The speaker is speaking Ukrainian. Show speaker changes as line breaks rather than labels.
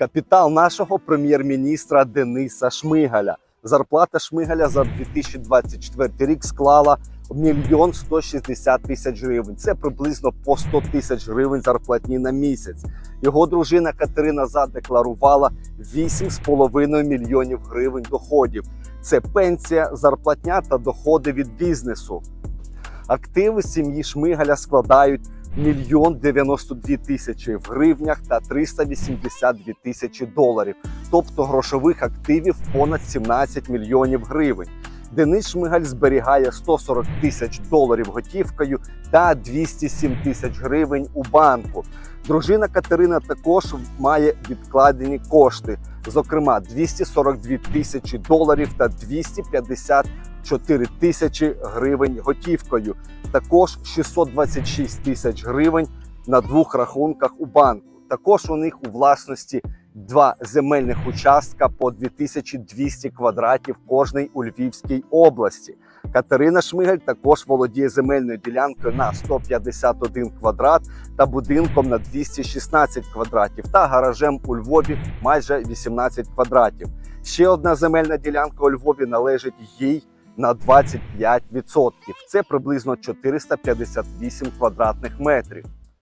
Капітал нашого прем'єр-міністра Дениса Шмигаля. Зарплата Шмигаля за 2024 рік склала мільйон 160 тисяч гривень. Це приблизно по 100 тисяч гривень зарплатні на місяць. Його дружина Катерина задекларувала 8,5 мільйонів гривень доходів. Це пенсія, зарплатня та доходи від бізнесу. Активи сім'ї Шмигаля складають мільйон 92 тисячі в гривнях та 382 тисячі доларів, тобто грошових активів понад 17 мільйонів гривень. Денис Шмигаль зберігає 140 тисяч доларів готівкою та 207 тисяч гривень у банку. Дружина Катерина також має відкладені кошти, зокрема 242 тисячі доларів та 254 тисячі гривень готівкою. Також 626 тисяч гривень на двох рахунках у банку. Також у них у власності два земельних участка по 2200 квадратів кожний у Львівській області. Катерина Шмигаль також володіє земельною ділянкою на 151 квадрат та будинком на 216 квадратів та гаражем у Львові майже 18 квадратів. Ще одна земельна ділянка у Львові належить їй на 25%. Це приблизно 458 квадратних метрів.